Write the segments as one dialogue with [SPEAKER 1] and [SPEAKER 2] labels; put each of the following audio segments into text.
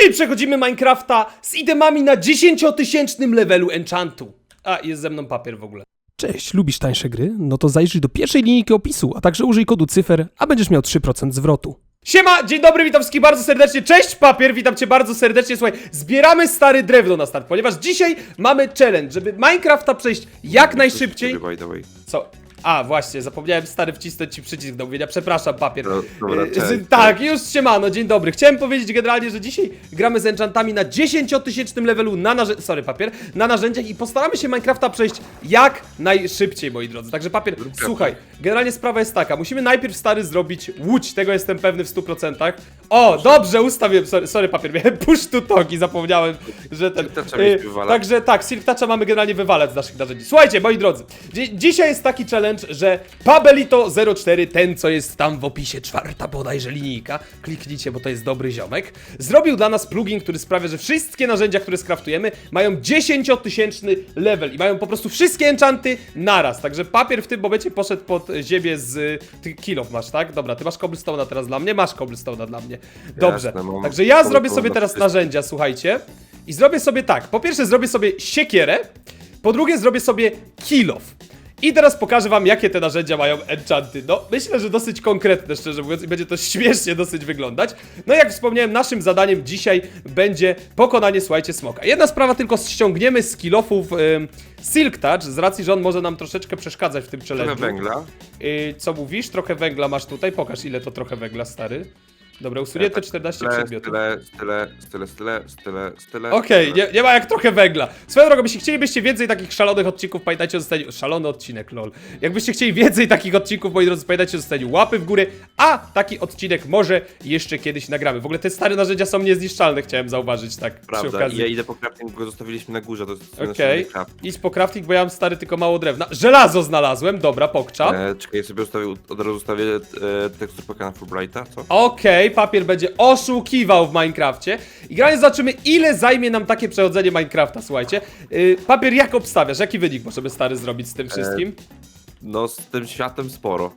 [SPEAKER 1] Dzisiaj przechodzimy Minecrafta z itemami na 10-tysięcznym levelu enchantu. A, jest ze mną papier w ogóle.
[SPEAKER 2] Cześć, lubisz tańsze gry? No to zajrzyj do pierwszej linijki opisu, a także użyj kodu cyfer, a będziesz miał 3% zwrotu.
[SPEAKER 1] Siema, dzień dobry, witam wszystkich bardzo serdecznie, cześć papier, witam cię bardzo serdecznie, słuchaj, zbieramy stary drewno na start, ponieważ dzisiaj mamy challenge, żeby Minecrafta przejść jak najszybciej,
[SPEAKER 3] By the way.
[SPEAKER 1] co? A, właśnie, zapomniałem stary wcisnąć ci przycisk do mówienia, przepraszam papier.
[SPEAKER 3] No, dobra, cześć,
[SPEAKER 1] z- tak, już siemano, dzień dobry. Chciałem powiedzieć generalnie, że dzisiaj gramy z enchantami na 10-tysięcznym levelu na narzędziach, sorry papier, na narzędziach i postaramy się Minecrafta przejść jak najszybciej, moi drodzy. Także papier, słuchaj, generalnie sprawa jest taka, musimy najpierw stary zrobić łódź, tego jestem pewny w 100%. O, dobrze, ustawiłem, sorry, sorry papier, miałem push to talk i zapomniałem, że ten...
[SPEAKER 3] Wywalać.
[SPEAKER 1] Także tak, Silk Toucha mamy generalnie wywalać z naszych narzędzi. Słuchajcie, moi drodzy, dzi dzisiaj jest taki challenge, że Pabelito 04, ten co jest tam w opisie, czwarta bodajże linijka, kliknijcie, bo to jest dobry ziomek, zrobił dla nas plugin, który sprawia, że wszystkie narzędzia, które skraftujemy, mają 10-tysięczny level i mają po prostu wszystkie enchanty naraz. Także papier w tym momencie poszedł pod ziemię z... Ty kilof masz, tak? Dobra, ty masz cobblestone'a teraz dla mnie, masz cobblestone'a dla mnie. Dobrze,
[SPEAKER 3] Jasne, mam
[SPEAKER 1] także ja zrobię sobie teraz narzędzia, słuchajcie. I zrobię sobie tak. Po pierwsze zrobię sobie siekierę. Po drugie zrobię sobie kill off. I teraz pokażę wam, jakie te narzędzia mają enchanty. No, myślę, że dosyć konkretne, szczerze mówiąc, i będzie to śmiesznie dosyć wyglądać. No, jak wspomniałem, naszym zadaniem dzisiaj będzie pokonanie, słuchajcie, smoka. Jedna sprawa, tylko ściągniemy z ym, Silk Touch, z racji, że on może nam troszeczkę przeszkadzać w tym
[SPEAKER 3] Trochę
[SPEAKER 1] challenge'u.
[SPEAKER 3] węgla.
[SPEAKER 1] Y, co mówisz? Trochę węgla masz tutaj. Pokaż, ile to trochę węgla, stary. Dobra, usunięte 14
[SPEAKER 3] Style,
[SPEAKER 1] przedmiotów.
[SPEAKER 3] style, style, style, style, style, style.
[SPEAKER 1] Okej, nie, nie ma jak trochę węgla. Swoją drogą, jeśli chcielibyście więcej takich szalonych odcinków, pamiętajcie o zostaniu... Szalony odcinek, lol. Jakbyście chcieli więcej takich odcinków, moi drodzy, pamiętajcie o zostaniu łapy w górę, a taki odcinek może jeszcze kiedyś nagramy. W ogóle te stare narzędzia są niezniszczalne, chciałem zauważyć, tak przy
[SPEAKER 3] Prawda,
[SPEAKER 1] okazji.
[SPEAKER 3] ja idę po crafting, bo go zostawiliśmy na górze, to jest
[SPEAKER 1] Okej,
[SPEAKER 3] okay.
[SPEAKER 1] idź po crafting, bo ja mam stary tylko mało drewna. Żelazo znalazłem, dobra, pokczam.
[SPEAKER 3] E, czekaj, sobie ustawię, od razu ustawię e, tekstur na Fulbrighta, co?
[SPEAKER 1] Okej, papier będzie oszukiwał w Minecrafcie. I granie zobaczymy, ile zajmie nam takie przechodzenie Minecrafta, słuchajcie. Yy, papier, jak obstawiasz? Jaki wynik możemy stary zrobić z tym wszystkim?
[SPEAKER 3] No, z tym światem sporo.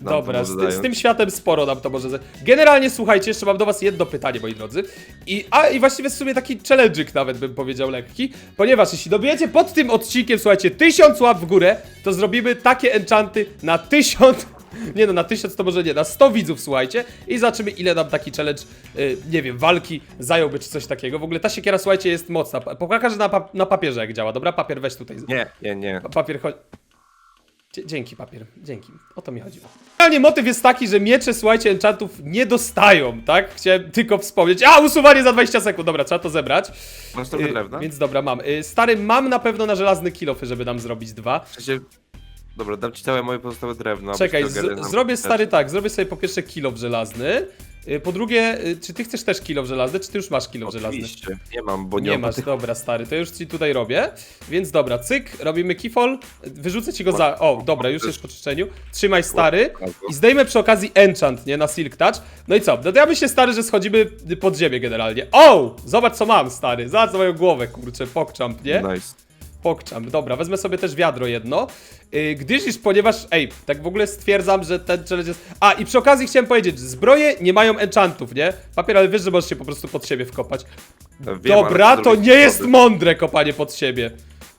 [SPEAKER 3] nam
[SPEAKER 1] Dobra, z, ty, z tym światem sporo nam to może... za- Generalnie, słuchajcie, jeszcze mam do was jedno pytanie, moi drodzy. I, a, i właściwie w sumie taki challenge'ik nawet bym powiedział lekki, ponieważ jeśli dobijecie pod tym odcinkiem, słuchajcie, tysiąc łap w górę, to zrobimy takie enchanty na tysiąc... Nie no, na tysiąc to może nie, na 100 widzów, słuchajcie, i zobaczymy ile nam taki challenge, y, nie wiem, walki zająłby czy coś takiego. W ogóle ta siekiera, słuchajcie, jest mocna. Pokażę na, pa na papierze jak działa, dobra? Papier weź tutaj.
[SPEAKER 3] Nie, nie, nie.
[SPEAKER 1] Pa- Papier chodź. Dzięki, papier. Dzięki. O to mi chodziło. Generalnie motyw jest taki, że miecze, słuchajcie, enchantów nie dostają, tak? Chciałem tylko wspomnieć. A, usuwanie za 20 sekund. Dobra, trzeba to zebrać.
[SPEAKER 3] Masz trochę
[SPEAKER 1] Y,
[SPEAKER 3] drewna?
[SPEAKER 1] Więc dobra, mam. Y, Stary, mam na pewno na żelazny kilofy, żeby nam zrobić dwa.
[SPEAKER 3] W sensie... Dobra, dam ci całe moje pozostałe drewno. abyś
[SPEAKER 1] Czekaj,
[SPEAKER 3] to ogarnął.
[SPEAKER 1] zrobię stary tak, zrobię sobie po pierwsze kilof żelazny. Y, Po drugie, y, czy ty chcesz też kilof żelazny, czy ty już masz kilof żelazny?
[SPEAKER 3] Oczywiście, nie mam, bo nie,
[SPEAKER 1] Nie
[SPEAKER 3] mam
[SPEAKER 1] masz,
[SPEAKER 3] tych...
[SPEAKER 1] dobra stary, to już ci tutaj robię. Więc dobra, cyk, robimy keyfall, wyrzucę ci go za... O, dobra, już jest po czyszczeniu. Trzymaj stary i zdejmę przy okazji enchant, nie, na Silk Touch. No i co, no to ja myślę stary, że schodzimy pod ziemię generalnie. O, zobacz co mam stary, zobacz moją głowę, kurczę, pokczamp, nie?
[SPEAKER 3] Nice.
[SPEAKER 1] Dobra, wezmę sobie też wiadro jedno. Yy, gdyż iż, ponieważ, ej, tak w ogóle stwierdzam, że ten challenge jest... A, i przy okazji chciałem powiedzieć, zbroje nie mają enchantów, nie? Papier, ale wiesz, że możesz się po prostu pod siebie wkopać.
[SPEAKER 3] Wiem,
[SPEAKER 1] Dobra, to nie jest mądre kopanie pod siebie.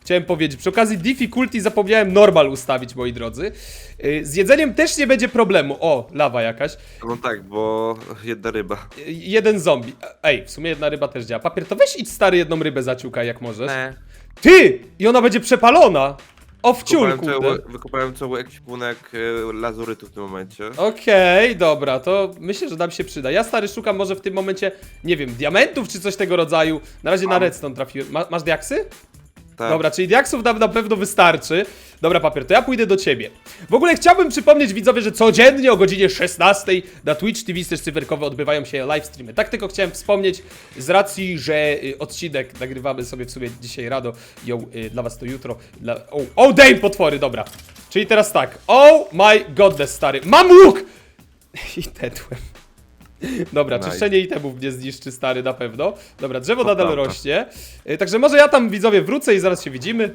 [SPEAKER 1] Chciałem powiedzieć, przy okazji difficulty zapomniałem normal ustawić, moi drodzy. Yy, z jedzeniem też nie będzie problemu. O, lawa jakaś.
[SPEAKER 3] No tak, bo jedna ryba.
[SPEAKER 1] Yy, jeden zombie. Ej, w sumie jedna ryba też działa. Papier, to weź idź stary jedną rybę zaciukaj, jak możesz.
[SPEAKER 3] Ne.
[SPEAKER 1] Ty! I ona będzie przepalona! O wciul,
[SPEAKER 3] Wykopałem
[SPEAKER 1] kurde.
[SPEAKER 3] cały, wykopałem cały ekwipunek e, lazurytu w tym momencie.
[SPEAKER 1] Okej, dobra, to myślę, że nam się przyda. Ja stary szukam może w tym momencie, nie wiem, diamentów czy coś tego rodzaju. Na razie na
[SPEAKER 3] Mam.
[SPEAKER 1] redstone trafiłem. Ma, masz diaksy?
[SPEAKER 3] Tak.
[SPEAKER 1] Dobra, czyli diaksów nam na pewno wystarczy. Dobra, papier, to ja pójdę do ciebie. W ogóle chciałbym przypomnieć widzowie, że codziennie o godzinie 16 na Twitch TV też cyferkowe odbywają się live streamy. Tak tylko chciałem wspomnieć z racji, że y, odcinek nagrywamy sobie w sumie dzisiaj rano. Yo, y, dla was to jutro. Dla... O, oh, dej potwory, dobra. Czyli teraz tak. Oh my godness, stary. Mam łuk! I tetłem. Dobra,
[SPEAKER 3] Nice.
[SPEAKER 1] czyszczenie itemów mnie zniszczy stary na pewno. Dobra, drzewo
[SPEAKER 3] To
[SPEAKER 1] nadal
[SPEAKER 3] prawda.
[SPEAKER 1] rośnie. Y, Także może ja tam widzowie wrócę i zaraz się widzimy.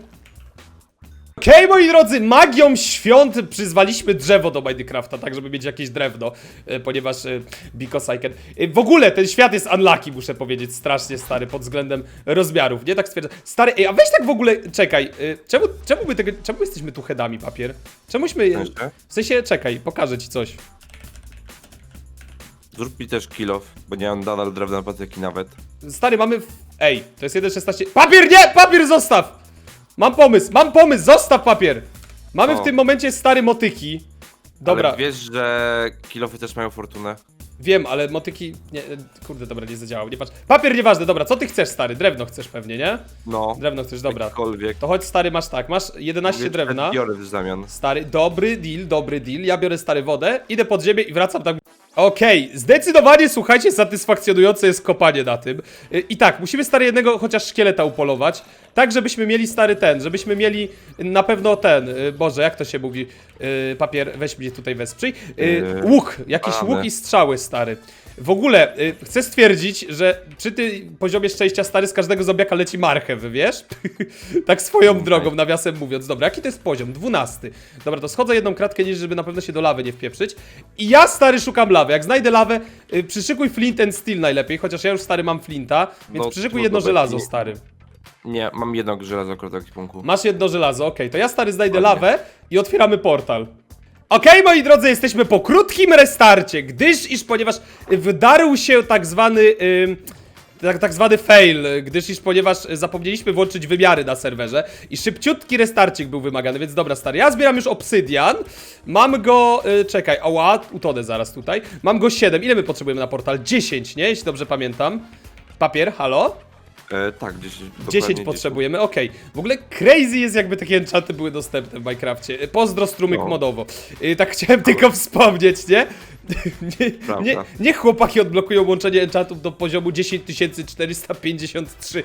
[SPEAKER 1] Okej, moi drodzy, magią świąt przyzwaliśmy drzewo do Minecrafta, tak żeby mieć jakieś drewno, e, ponieważ e, because I can. E, w ogóle ten świat jest unlucky, muszę powiedzieć, strasznie stary pod względem rozmiarów, nie tak stwierdzam. Stary, ej, a weź tak w ogóle, czekaj, e, czemu, czemu my tego, czemu jesteśmy tu headami, papier? Czemuśmy,
[SPEAKER 3] W sensie?
[SPEAKER 1] w sensie, czekaj, pokażę ci coś.
[SPEAKER 3] Zrób mi też kill off, bo nie mam nadal drewna na patyki nawet.
[SPEAKER 1] Stary, mamy. W... Ej, to jest 1.16. Papier, nie! Papier zostaw! Mam pomysł, mam pomysł, zostaw papier! Mamy w
[SPEAKER 3] O.
[SPEAKER 1] tym momencie stary motyki. Dobra,
[SPEAKER 3] Ale wiesz, że kill offy też mają fortunę?
[SPEAKER 1] wiem, ale motyki. Nie, e, kurde, dobra, nie zadziałał. Nie patrz. Papier nieważne, dobra, co ty chcesz, stary? Drewno chcesz pewnie, nie?
[SPEAKER 3] No.
[SPEAKER 1] Drewno chcesz, dobra.
[SPEAKER 3] Jakkolwiek.
[SPEAKER 1] To chodź, stary, masz tak, masz 11
[SPEAKER 3] Mówię,
[SPEAKER 1] drewna.
[SPEAKER 3] Biorę w zamian.
[SPEAKER 1] Stary, dobry deal, dobry deal. Ja biorę stary wodę, idę pod ziemię i wracam tam. Okej, zdecydowanie słuchajcie, satysfakcjonujące jest kopanie na tym. Y, I tak, musimy stary jednego chociaż szkieleta upolować, tak żebyśmy mieli stary ten, żebyśmy mieli na pewno ten, y, Boże, jak to się mówi, Y, papier, weź mnie tutaj wesprzyj. Y,
[SPEAKER 3] Yy,
[SPEAKER 1] Łuk, jakiś łuk i strzały stary. W ogóle y, chcę stwierdzić, że przy tym poziomie szczęścia stary z każdego zombiaka leci marchew, wiesz? tak swoją drogą, nawiasem mówiąc. Dobra, jaki to jest poziom? 12. Dobra, to schodzę jedną kratkę niż, żeby na pewno się do lawy nie wpieprzyć. I ja stary szukam lawy. Jak znajdę lawę, y, przyszykuj flint and steel najlepiej, chociaż ja już stary mam flinta, więc
[SPEAKER 3] No,
[SPEAKER 1] przyszykuj
[SPEAKER 3] trudno
[SPEAKER 1] jedno
[SPEAKER 3] będzie.
[SPEAKER 1] żelazo stary.
[SPEAKER 3] Nie, mam jedno żelazo akurat do ekwipunku.
[SPEAKER 1] Masz jedno żelazo, okej, to ja stary znajdę
[SPEAKER 3] Ładnie.
[SPEAKER 1] lawę i otwieramy portal. Okej, moi drodzy, jesteśmy po krótkim restarcie, gdyż iż ponieważ wydarł się tak zwany. tak, tak zwany fail, gdyż iż ponieważ zapomnieliśmy włączyć wymiary na serwerze i szybciutki restarcik był wymagany, więc dobra stary, ja zbieram już obsydian, mam go, y, czekaj, ała, utonę zaraz tutaj, mam go 7, ile my potrzebujemy na portal? 10, nie? Jeśli dobrze pamiętam. Papier, halo?
[SPEAKER 3] E, tak, 10.
[SPEAKER 1] 10
[SPEAKER 3] dokładnie
[SPEAKER 1] potrzebujemy, okej. W ogóle crazy jest jakby takie enchanty były dostępne w Minecrafcie. Pozdro strumyk
[SPEAKER 3] No. modowo.
[SPEAKER 1] modowo. Y, tak chciałem tylko wspomnieć, nie? Nie,
[SPEAKER 3] Prawda.
[SPEAKER 1] nie? Niech chłopaki odblokują łączenie enchantów do poziomu 10453.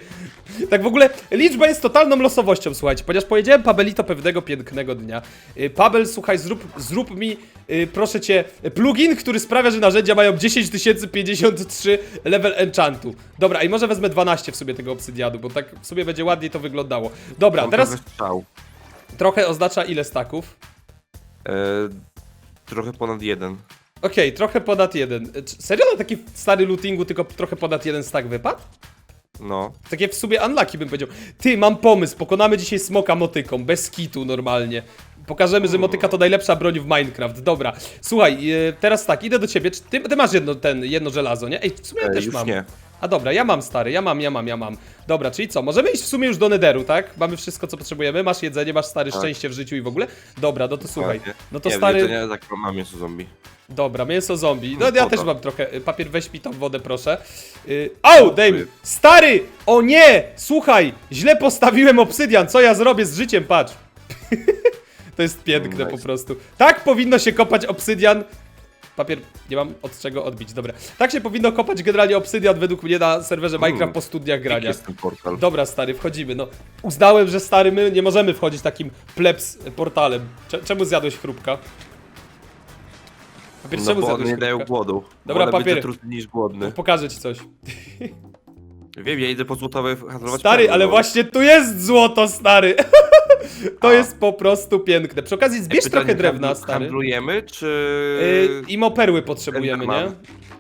[SPEAKER 1] Tak w ogóle liczba jest totalną losowością, słuchajcie, ponieważ powiedziałem Pabelito pewnego pięknego dnia. Y, Pabel, słuchaj, zrób, zrób mi, y, proszę cię, plugin, który sprawia, że narzędzia mają 10053 level enchantu. Dobra, i może wezmę 12 w sobie tego obsydianu, bo tak w sobie będzie ładniej to wyglądało. Dobra, teraz
[SPEAKER 3] trochę strzał.
[SPEAKER 1] trochę oznacza ile staków?
[SPEAKER 3] E, trochę ponad jeden.
[SPEAKER 1] Okej, trochę ponad jeden. Czy- Serio na taki stary lootingu tylko trochę ponad jeden stack wypadł?
[SPEAKER 3] No.
[SPEAKER 1] Takie w sumie unlucky bym powiedział. Ty, mam pomysł, pokonamy dzisiaj smoka motyką, bez kitu normalnie. Pokażemy, że motyka to najlepsza broń w Minecraft. Dobra, słuchaj, e, teraz tak, idę do ciebie. Czy Ty, ty masz jedno, ten, jedno żelazo, nie? Ej, w sumie ja
[SPEAKER 3] E,
[SPEAKER 1] też
[SPEAKER 3] już
[SPEAKER 1] mam.
[SPEAKER 3] nie.
[SPEAKER 1] A dobra, ja mam stary, ja mam, ja mam, ja mam. Dobra, czyli co? Możemy iść w sumie już do Netheru, tak? Mamy wszystko, co potrzebujemy. Masz jedzenie, masz stary
[SPEAKER 3] Tak.
[SPEAKER 1] szczęście w życiu i w ogóle. Dobra, no to słuchaj.
[SPEAKER 3] Dokładnie.
[SPEAKER 1] No to
[SPEAKER 3] nie,
[SPEAKER 1] stary.
[SPEAKER 3] Nie, tak mam mięso zombie.
[SPEAKER 1] Dobra, mięso zombie. No ja też mam trochę. Y, Papier, weź mi tą wodę, proszę. Yy, au, daj mi. Stary! O nie! Słuchaj! Źle postawiłem obsydian. Co ja zrobię z życiem? Patrz. to jest piękne
[SPEAKER 3] Nice.
[SPEAKER 1] po prostu. Tak powinno się kopać obsydian. Papier, nie mam od czego odbić, dobra. Tak się powinno kopać generalnie obsydian według mnie na serwerze Minecraft
[SPEAKER 3] Mm.
[SPEAKER 1] po studiach
[SPEAKER 3] Jak
[SPEAKER 1] grania.
[SPEAKER 3] jest ten portal?
[SPEAKER 1] Dobra, stary, wchodzimy. No, uznałem, że stary, my nie możemy wchodzić takim plebs portalem. Cze- czemu zjadłeś chrupka? Papier,
[SPEAKER 3] No
[SPEAKER 1] czemu
[SPEAKER 3] bo one nie dają głodu.
[SPEAKER 1] Dobra,
[SPEAKER 3] Wolę być niż głodny.
[SPEAKER 1] Pokażę ci coś.
[SPEAKER 3] Wiem, ja idę po złotowe handlować
[SPEAKER 1] Stary, ale właśnie tu jest złoto, stary. to
[SPEAKER 3] A.
[SPEAKER 1] jest po prostu piękne. Przy okazji
[SPEAKER 3] Ej,
[SPEAKER 1] zbierz
[SPEAKER 3] pytanie,
[SPEAKER 1] trochę drewna,
[SPEAKER 3] handlu-
[SPEAKER 1] stary.
[SPEAKER 3] Handlujemy, czy...
[SPEAKER 1] Yy, Imo perły potrzebujemy, nie?
[SPEAKER 3] Enderman.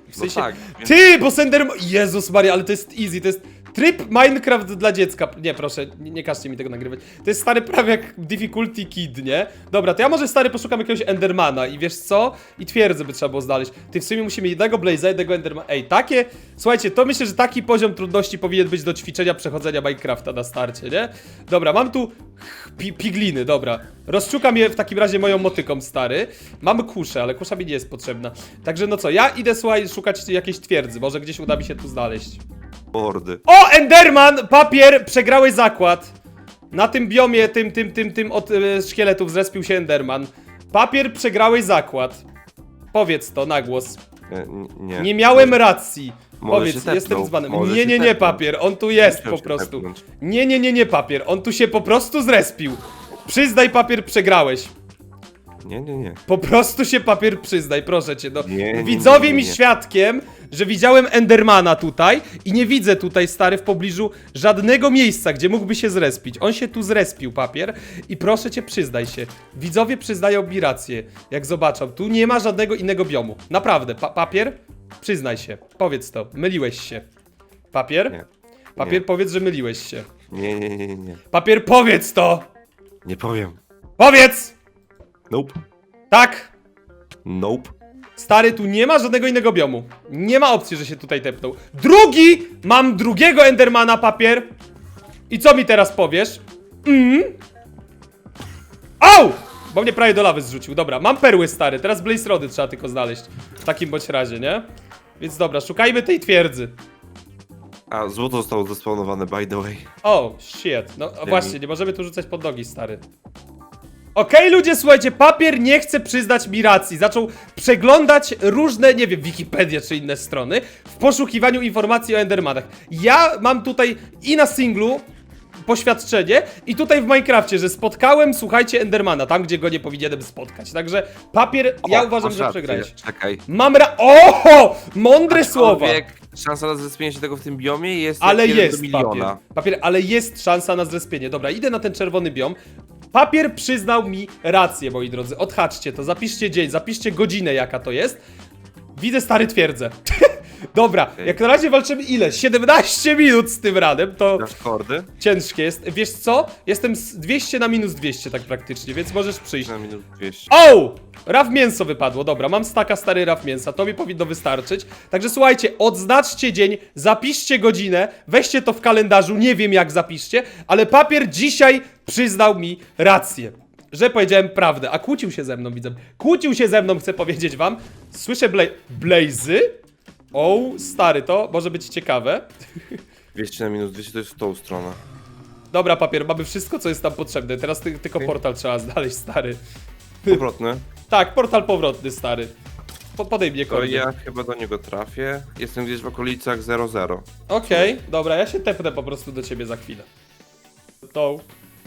[SPEAKER 1] W
[SPEAKER 3] No
[SPEAKER 1] sensie...
[SPEAKER 3] tak. więc-
[SPEAKER 1] Ty, bo Sender... Jezus Maria, ale to jest easy, to jest tryb Minecraft dla dziecka. Nie, proszę, nie, nie każcie mi tego nagrywać. To jest stary prawie jak Difficulty Kid, nie? Dobra, to ja może stary poszukam jakiegoś Endermana i wiesz co? I twierdzę by trzeba było znaleźć. Ty, w sumie musimy jednego Blaze'a, jednego Endermana. Ej, takie... Słuchajcie, to myślę, że taki poziom trudności powinien być do ćwiczenia przechodzenia Minecrafta na starcie, nie? Dobra, mam tu pi pigliny, dobra. Rozszukam je w takim razie moją motyką, stary. Mamy kuszę, ale kusza mi nie jest potrzebna. Także no co, ja idę, słuchaj, szukać jakiejś twierdzy. Może gdzieś uda mi się tu znaleźć.
[SPEAKER 3] Bordy.
[SPEAKER 1] O, Enderman! Papier! Przegrałeś zakład. Na tym biomie, tym, tym, tym, tym od e, szkieletów zrespił się Enderman. Papier, przegrałeś zakład. Powiedz to na głos.
[SPEAKER 3] Nie. nie.
[SPEAKER 1] Nie miałem racji.
[SPEAKER 3] Może
[SPEAKER 1] Powiedz,
[SPEAKER 3] tepnął.
[SPEAKER 1] jestem.
[SPEAKER 3] Może
[SPEAKER 1] Nie,
[SPEAKER 3] się
[SPEAKER 1] nie, nie,
[SPEAKER 3] tepnął.
[SPEAKER 1] papier. On tu jest
[SPEAKER 3] Musiał
[SPEAKER 1] po
[SPEAKER 3] się
[SPEAKER 1] prostu.
[SPEAKER 3] tepnąć.
[SPEAKER 1] Nie, nie, nie, nie, papier. On tu się po prostu zrespił. Przyznaj, papier, przegrałeś.
[SPEAKER 3] Nie, nie, nie.
[SPEAKER 1] Po prostu się papier przyznaj, proszę cię. No.
[SPEAKER 3] Nie, nie,
[SPEAKER 1] Widzowie
[SPEAKER 3] nie, nie,
[SPEAKER 1] mi
[SPEAKER 3] nie.
[SPEAKER 1] świadkiem, że widziałem Endermana tutaj i nie widzę tutaj, stary, w pobliżu żadnego miejsca, gdzie mógłby się zrespić. On się tu zrespił, papier, i proszę cię, przyznaj się. Widzowie przyznają mi rację, jak zobaczą. Tu nie ma żadnego innego biomu. Naprawdę, pa papier, przyznaj się. Powiedz to, myliłeś się. Papier?
[SPEAKER 3] Nie.
[SPEAKER 1] Papier, powiedz, że myliłeś się.
[SPEAKER 3] Nie, nie, nie, nie.
[SPEAKER 1] Papier, powiedz to!
[SPEAKER 3] Nie powiem.
[SPEAKER 1] Powiedz!
[SPEAKER 3] Nope.
[SPEAKER 1] Tak!
[SPEAKER 3] Nope.
[SPEAKER 1] Stary, tu nie ma żadnego innego biomu. Nie ma opcji, że się tutaj tepnął. Drugi! Mam drugiego Endermana, papier. I co mi teraz powiesz? Mm? Au! Bo mnie prawie do lawy zrzucił. Dobra, mam perły, stary. Teraz Blaze Rody trzeba tylko znaleźć. W takim bądź razie, nie? Więc dobra, szukajmy tej twierdzy.
[SPEAKER 3] A, złoto zostało zespawnowane, by the way.
[SPEAKER 1] O, shit. No właśnie, nie możemy tu rzucać pod nogi, stary. Okej, ludzie, słuchajcie, papier nie chce przyznać mi racji. Zaczął przeglądać różne, nie wiem, Wikipedia czy inne strony w poszukiwaniu informacji o Endermanach. Ja mam tutaj i na singlu poświadczenie i tutaj w Minecrafcie, że spotkałem, słuchajcie, Endermana, tam gdzie go nie powinienem spotkać. Także papier, ja
[SPEAKER 3] O,
[SPEAKER 1] uważam,
[SPEAKER 3] masz
[SPEAKER 1] że
[SPEAKER 3] rację.
[SPEAKER 1] przegrałeś.
[SPEAKER 3] Czekaj.
[SPEAKER 1] Mam ra... Oho! Mądre słowa!
[SPEAKER 3] Szansa na zespienie się tego w tym biomie jest
[SPEAKER 1] Ale
[SPEAKER 3] jeden
[SPEAKER 1] jest
[SPEAKER 3] do miliona.
[SPEAKER 1] papier. Papier, ale jest szansa na zrespienie. Dobra, idę na ten czerwony biom. Papier przyznał mi rację, moi drodzy. Odhaczcie to, zapiszcie dzień, zapiszcie godzinę, jaka to jest. Widzę stary twierdzę. Dobra, jak na razie walczymy ile? 17 minut z tym radem, to
[SPEAKER 3] Dasz kordy?
[SPEAKER 1] ciężkie jest. Wiesz co? Jestem z 200 na minus 200 tak praktycznie, więc możesz przyjść.
[SPEAKER 3] Na minut 200.
[SPEAKER 1] O! Raf mięso wypadło, dobra, mam staka stary raf mięsa, to mi powinno wystarczyć. Także słuchajcie, odznaczcie dzień, zapiszcie godzinę, weźcie to w kalendarzu, nie wiem jak zapiszcie, ale papier dzisiaj przyznał mi rację. Że powiedziałem prawdę, a kłócił się ze mną, widzę. Kłócił się ze mną, chcę powiedzieć wam. Słyszę bla blazy. O, stary, to może być ciekawe.
[SPEAKER 3] 200 na minus 200 to jest w tą stronę.
[SPEAKER 1] Dobra, papier, mamy wszystko, co jest tam potrzebne. Teraz ty, tylko portal trzeba znaleźć, stary.
[SPEAKER 3] Powrotny.
[SPEAKER 1] Tak, portal powrotny, stary. Po, podej mnie
[SPEAKER 3] To ja chyba do niego trafię. Jestem gdzieś w okolicach 00.
[SPEAKER 1] Okej, dobra, ja się tepnę po prostu do ciebie za chwilę. To.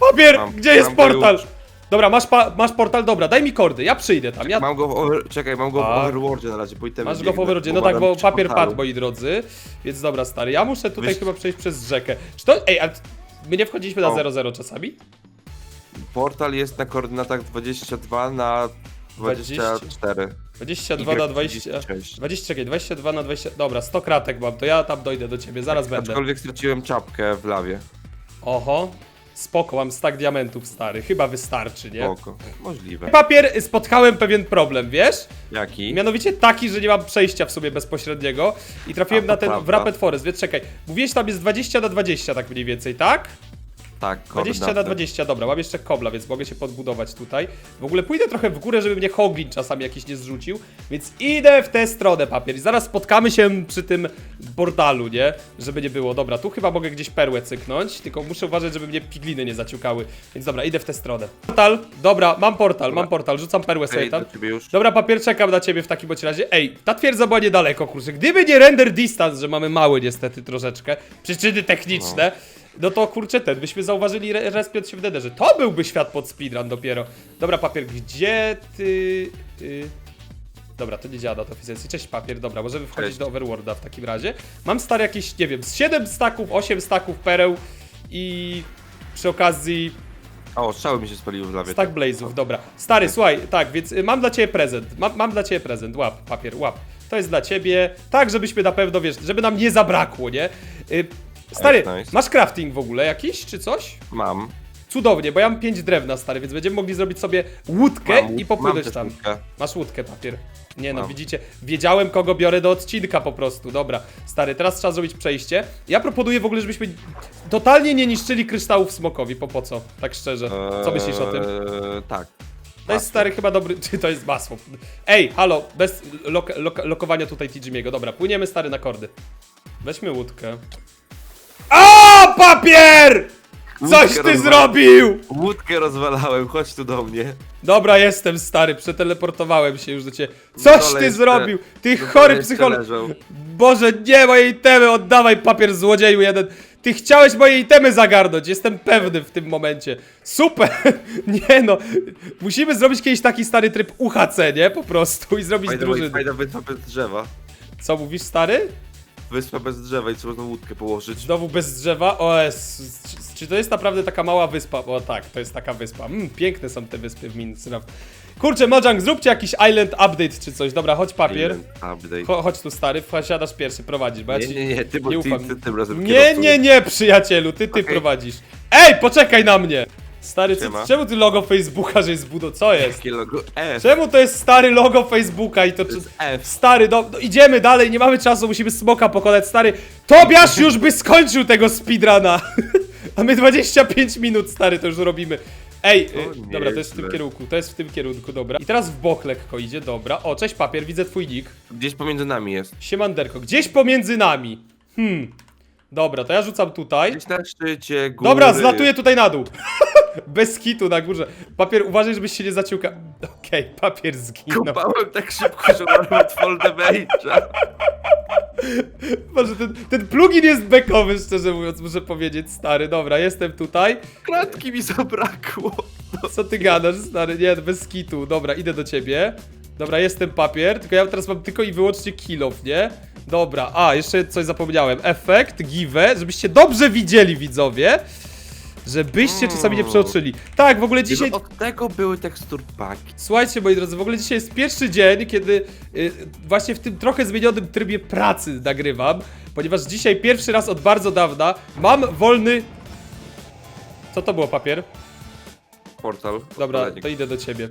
[SPEAKER 1] Papier!
[SPEAKER 3] Mam-
[SPEAKER 1] Gdzie jest
[SPEAKER 3] mam go
[SPEAKER 1] portal?
[SPEAKER 3] już.
[SPEAKER 1] Dobra, masz, pa, masz portal, dobra, daj mi kordy, ja przyjdę tam. Ja...
[SPEAKER 3] Mam go w over... Czekaj, mam go w
[SPEAKER 1] A.
[SPEAKER 3] overworldzie na razie, po itemy
[SPEAKER 1] Masz go w overrodzie, no tak, bo papier padł, moi drodzy. Więc dobra, stary, ja muszę tutaj
[SPEAKER 3] Wiesz-
[SPEAKER 1] chyba przejść przez rzekę. Czy to. Ej, a my nie wchodziliśmy na
[SPEAKER 3] O.
[SPEAKER 1] 00 czasami?
[SPEAKER 3] Portal jest na koordynatach 22 na 24.
[SPEAKER 1] 22 na 20.
[SPEAKER 3] 36.
[SPEAKER 1] 20, czekaj, 22 na 20. Dobra, 100 kratek mam, to ja tam dojdę do ciebie, zaraz będę.
[SPEAKER 3] Aczkolwiek straciłem czapkę w lawie.
[SPEAKER 1] Oho. Spoko, mam stak diamentów, stary. Chyba wystarczy, nie?
[SPEAKER 3] Spoko. Możliwe.
[SPEAKER 1] Papier, spotkałem pewien problem, wiesz?
[SPEAKER 3] Jaki?
[SPEAKER 1] Mianowicie taki, że nie mam przejścia w sobie bezpośredniego i trafiłem
[SPEAKER 3] A,
[SPEAKER 1] na ten w
[SPEAKER 3] prawda.
[SPEAKER 1] Rapid Forest, więc czekaj. Mówiłeś tam jest 20 na 20 tak mniej więcej, tak?
[SPEAKER 3] Tak,
[SPEAKER 1] 20 na
[SPEAKER 3] koordynaty.
[SPEAKER 1] 20, dobra, mam jeszcze kobla, więc mogę się podbudować tutaj. W ogóle pójdę trochę w górę, żeby mnie Hoglin czasami jakiś nie zrzucił, więc idę w tę stronę papier i zaraz spotkamy się przy tym portalu, nie? Żeby nie było. Dobra, tu chyba mogę gdzieś perłę cyknąć, tylko muszę uważać, żeby mnie pigliny nie zaciukały. Więc dobra, idę w tę stronę. Portal, dobra, mam portal, mam portal, rzucam perłę sobie
[SPEAKER 3] Ej,
[SPEAKER 1] tam.
[SPEAKER 3] ciebie już.
[SPEAKER 1] Dobra, papier, czekam na ciebie w takim bądź razie. Ej, ta twierdza była niedaleko, kurczę. Gdyby nie render distance, że mamy mały niestety troszeczkę, przyczyny techniczne, no, to kurczę ten, byśmy zauważyli re respiąc się w nederze. To byłby świat pod speedrun dopiero. Dobra, papier, gdzie ty... y, Dobra, to nie działa na to efficiency. Cześć papier, dobra, możemy wchodzić
[SPEAKER 3] Cześć.
[SPEAKER 1] do Overworlda w takim razie. Mam stare jakieś, nie wiem, z 7 staków, 8 staków pereł i przy okazji
[SPEAKER 3] O, strzały mi się spaliły w lawie.
[SPEAKER 1] Stack Blazów, dobra. Stary, słuchaj, tak, więc y, mam dla ciebie prezent. Mam, mam dla ciebie prezent. Łap, papier, łap. To jest dla ciebie. Tak, żebyśmy na pewno, wiesz, żeby nam nie zabrakło, nie? Stary,
[SPEAKER 3] Nice,
[SPEAKER 1] masz crafting w ogóle jakiś, czy coś?
[SPEAKER 3] Mam.
[SPEAKER 1] Cudownie, bo ja mam 5 drewna, stary, więc będziemy mogli zrobić sobie łódkę
[SPEAKER 3] mam
[SPEAKER 1] i popłynąć
[SPEAKER 3] mam też
[SPEAKER 1] tam.
[SPEAKER 3] łódkę.
[SPEAKER 1] Masz łódkę, papier. Nie no,
[SPEAKER 3] Mam.
[SPEAKER 1] widzicie, wiedziałem kogo biorę do odcinka po prostu, dobra. Stary, teraz trzeba zrobić przejście. Ja proponuję w ogóle, żebyśmy totalnie nie niszczyli kryształów smokowi, po po co? Tak szczerze. Co myślisz o tym?
[SPEAKER 3] Eee, tak.
[SPEAKER 1] To jest stary chyba dobry. Czy to jest masło? Ej, halo, bez lok lok lokowania tutaj Tijimiego. Dobra, płyniemy stary na kordy. Weźmy łódkę. O, papier! Coś
[SPEAKER 3] Łódkę
[SPEAKER 1] ty
[SPEAKER 3] rozwalałem.
[SPEAKER 1] zrobił!
[SPEAKER 3] Łódkę rozwalałem, chodź tu do mnie.
[SPEAKER 1] Dobra, jestem stary, przeteleportowałem się już do ciebie. Coś
[SPEAKER 3] dole
[SPEAKER 1] ty
[SPEAKER 3] jeszcze-
[SPEAKER 1] zrobił! Ty
[SPEAKER 3] Na
[SPEAKER 1] chory
[SPEAKER 3] jeszcze
[SPEAKER 1] psycholog! Boże, nie, moje itemy, oddawaj papier złodzieju jeden. Ty chciałeś moje itemy zagarnąć, jestem pewny w tym momencie. Super! Nie no, musimy zrobić kiedyś taki stary tryb UHC, nie? Po prostu i zrobić
[SPEAKER 3] Fajna,
[SPEAKER 1] drużyny.
[SPEAKER 3] fajna bez drzewa.
[SPEAKER 1] Co mówisz, stary?
[SPEAKER 3] Wyspa bez drzewa i trzeba znowu łódkę położyć.
[SPEAKER 1] Znowu bez drzewa? O, jest. Czy to jest naprawdę taka mała wyspa? O tak, to jest taka wyspa. Mm, piękne są te wyspy w Minecraft. Kurczę, Mojang, zróbcie jakiś island update czy coś. Dobra, chodź papier.
[SPEAKER 3] Update.
[SPEAKER 1] Cho, chodź tu, stary, wsiadasz pierwszy, prowadzisz, bo ja
[SPEAKER 3] Nie,
[SPEAKER 1] ci...
[SPEAKER 3] nie, nie, ty, bo
[SPEAKER 1] nie
[SPEAKER 3] ty,
[SPEAKER 1] ufam.
[SPEAKER 3] ty tym razem
[SPEAKER 1] Nie,
[SPEAKER 3] kierowcą.
[SPEAKER 1] nie, nie, przyjacielu, ty, ty
[SPEAKER 3] Okej.
[SPEAKER 1] prowadzisz. Ej, poczekaj na mnie! Stary, co,
[SPEAKER 3] Siema.
[SPEAKER 1] czemu ty logo Facebooka, że jest budo? Co jest?
[SPEAKER 3] Jakie logo? F.
[SPEAKER 1] Czemu to jest stary logo Facebooka i to...
[SPEAKER 3] To jest F.
[SPEAKER 1] Stary, no, no idziemy dalej, nie mamy czasu, musimy smoka pokonać, stary. Tobiasz już by skończył tego speedruna. A my 25 minut, stary, to już robimy. Ej, y, dobra, to jest w tym kierunku, to jest w tym kierunku, dobra. I teraz w bok lekko idzie, dobra. O, cześć papier, widzę twój nick.
[SPEAKER 3] Gdzieś pomiędzy nami jest.
[SPEAKER 1] Siemanderko, gdzieś pomiędzy nami. Hmm. Dobra, to ja rzucam tutaj.
[SPEAKER 3] Gdzieś na szczycie, góry.
[SPEAKER 1] Dobra, zlatuję tutaj na dół. Bez kitu na górze. Papier, uważaj, żebyś się nie zaciuka. Okej, papier zginął.
[SPEAKER 3] Kopałem tak szybko, że mam od full damage'a.
[SPEAKER 1] Boże, ten, ten plugin jest bekowy, szczerze mówiąc, muszę powiedzieć, stary. Dobra, jestem tutaj.
[SPEAKER 3] Kratki mi zabrakło.
[SPEAKER 1] Co ty gadasz, stary? Nie, bez kitu. Dobra, idę do ciebie. Dobra, jestem papier, tylko ja teraz mam tylko i wyłącznie kill off, nie? Dobra, a, jeszcze coś zapomniałem. Efekt, give, żebyście dobrze widzieli, widzowie. Żebyście czasami nie przeoczyli. Tak, w ogóle dzisiaj...
[SPEAKER 3] Dzisiaj... Od tego były tekstur paki.
[SPEAKER 1] Słuchajcie, moi drodzy, w ogóle dzisiaj jest pierwszy dzień, kiedy y, właśnie w tym trochę zmienionym trybie pracy nagrywam, ponieważ dzisiaj pierwszy raz od bardzo dawna mam wolny... Co to było, papier?
[SPEAKER 3] Portal.
[SPEAKER 1] Dobra, to idę do ciebie.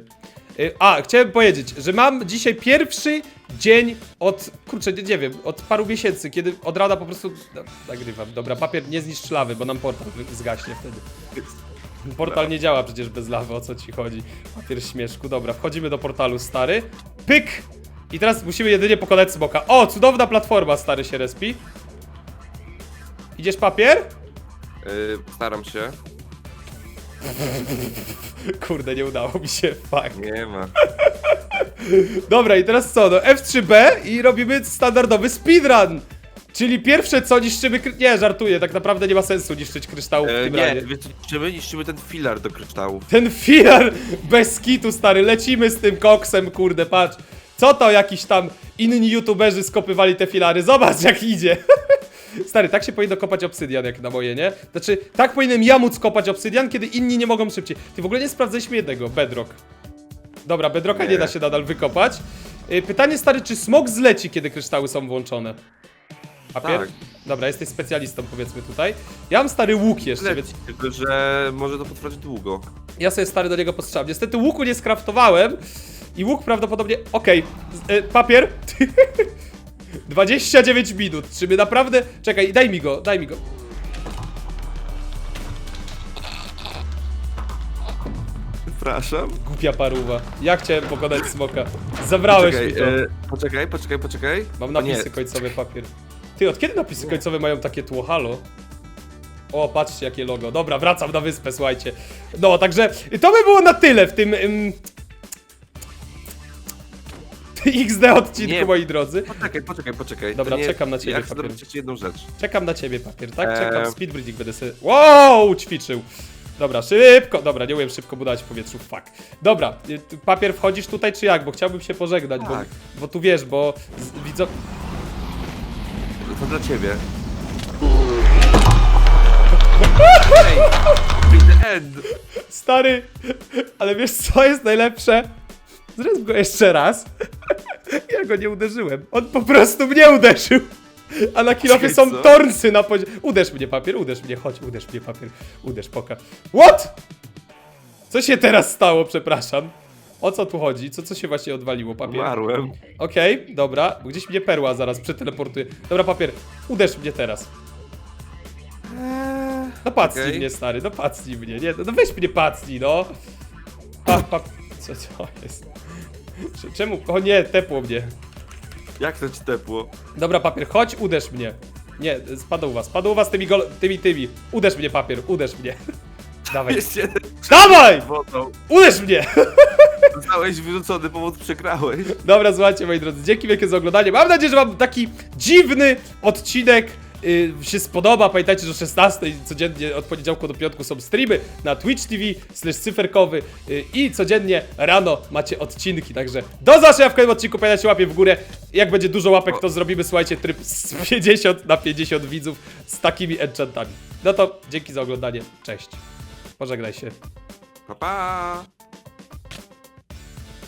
[SPEAKER 1] Y, A, chciałem powiedzieć, że mam dzisiaj pierwszy dzień od, kurczę, nie, nie wiem, od paru miesięcy, kiedy od rana po prostu no, nagrywam. Dobra, papier nie zniszcz lawy, bo nam portal zgaśnie wtedy. Portal nie działa przecież bez lawy, o co ci chodzi? Papier śmieszku, dobra, wchodzimy do portalu, stary. Pyk! I teraz musimy jedynie pokonać smoka. O, cudowna platforma, stary się respi. Idziesz papier?
[SPEAKER 3] Yy, staram się.
[SPEAKER 1] Kurde, nie udało mi się, fuck.
[SPEAKER 3] Nie ma.
[SPEAKER 1] Dobra, i teraz co? No F3B i robimy standardowy speedrun! Czyli pierwsze co niszczymy. Kry... Nie, żartuję, tak naprawdę nie ma sensu niszczyć kryształów w
[SPEAKER 3] E,
[SPEAKER 1] tym
[SPEAKER 3] nie, wiesz co niszczymy? Niszczymy ten filar do kryształów.
[SPEAKER 1] Ten filar bez kitu, stary, lecimy z tym koksem, kurde, patrz. Co to jakiś tam inni youtuberzy skopywali te filary? Zobacz jak idzie. Stary, tak się powinno kopać obsydian jak na moje, nie? Znaczy, tak powinienem ja móc kopać obsydian, kiedy inni nie mogą szybciej. Ty w ogóle nie sprawdzaliśmy jednego, bedrock. Dobra, bedrocka nie,
[SPEAKER 3] Nie.
[SPEAKER 1] da się nadal wykopać. Y, Pytanie, stary, czy smog zleci, kiedy kryształy są włączone? Papier?
[SPEAKER 3] Tak.
[SPEAKER 1] Dobra, jesteś specjalistą, powiedzmy tutaj. Ja mam stary łuk jeszcze, więc
[SPEAKER 3] tylko że może to potrwać długo.
[SPEAKER 1] ja sobie stary do niego postrzelam. Niestety łuku nie skraftowałem i łuk prawdopodobnie... Okej, z- y, papier. 29 minut, czy my naprawdę... Czekaj, daj mi go, daj mi go.
[SPEAKER 3] Przepraszam.
[SPEAKER 1] Głupia paruwa. Ja chciałem pokonać smoka. Zabrałeś
[SPEAKER 3] Poczekaj,
[SPEAKER 1] mi to.
[SPEAKER 3] e, poczekaj, poczekaj, poczekaj.
[SPEAKER 1] Mam napisy
[SPEAKER 3] nie,
[SPEAKER 1] końcowe papier. Ty, od kiedy napisy końcowe mają takie tło? Halo? O, patrzcie jakie logo. Dobra, wracam na wyspę, słuchajcie. No, także to by było na tyle w tym... Ym... XD odcinku,
[SPEAKER 3] Nie.
[SPEAKER 1] moi drodzy.
[SPEAKER 3] Poczekaj, poczekaj, poczekaj.
[SPEAKER 1] Dobra,
[SPEAKER 3] To nie,
[SPEAKER 1] czekam na ciebie,
[SPEAKER 3] Ja chcę
[SPEAKER 1] papier.
[SPEAKER 3] jeszcze jedną rzecz.
[SPEAKER 1] Czekam na ciebie, papier, tak?
[SPEAKER 3] Eee.
[SPEAKER 1] Czekam, speedbreeding będę sobie... Wow, ćwiczył. Dobra, szybko, dobra, nie umiem szybko budować w powietrzu, fuck. Dobra, y, ty- papier wchodzisz tutaj czy jak? Bo chciałbym się pożegnać, bo,
[SPEAKER 3] Tak.
[SPEAKER 1] bo tu wiesz, bo z, widzą...
[SPEAKER 3] To dla ciebie. Ej, the end.
[SPEAKER 1] Stary, ale wiesz co jest najlepsze? Zrób go jeszcze raz. Ja go nie uderzyłem. On po prostu mnie uderzył. A na kilofie są
[SPEAKER 3] co?
[SPEAKER 1] tornsy na poziomie. Uderz mnie, papier, uderz mnie, chodź, uderz mnie, papier. Uderz, poka. What? Co się teraz stało, przepraszam? O co tu chodzi? Co, co się właśnie odwaliło, papier?
[SPEAKER 3] Umarłem.
[SPEAKER 1] Okej, dobra. Gdzieś mnie perła zaraz przeteleportuje. Dobra, papier, uderz mnie teraz. No pacnij
[SPEAKER 3] Okej.
[SPEAKER 1] mnie, stary, no pacnij mnie, nie, no weź mnie pacnij, no. Pa, pa, co to jest? Cze- Czemu? O nie, tepło mnie.
[SPEAKER 3] Jak to ci tepło?
[SPEAKER 1] Dobra, papier, chodź, uderz mnie. Nie, spadł u was, spadł u was tymi gol... tymi, tymi. Uderz mnie, papier, uderz mnie. Dawaj.
[SPEAKER 3] Jest jeden
[SPEAKER 1] Dawaj!
[SPEAKER 3] wodą.
[SPEAKER 1] Uderz mnie!
[SPEAKER 3] Zostałeś wyrzucony, pomoc przegrałeś.
[SPEAKER 1] Dobra, słuchajcie moi drodzy, dzięki wielkie za oglądanie. Mam nadzieję, że wam taki dziwny odcinek y, się spodoba, pamiętajcie, że o 16 codziennie od poniedziałku do piątku są streamy na Twitch TV slash cyferkowy y, i codziennie rano macie odcinki, także do zobaczenia w kolejnym odcinku, pamiętajcie łapie w górę, jak będzie dużo łapek, to zrobimy, słuchajcie, tryb z 50 na 50 widzów z takimi enchantami. No to dzięki za oglądanie, cześć. Pożegnaj się.
[SPEAKER 3] Pa, pa!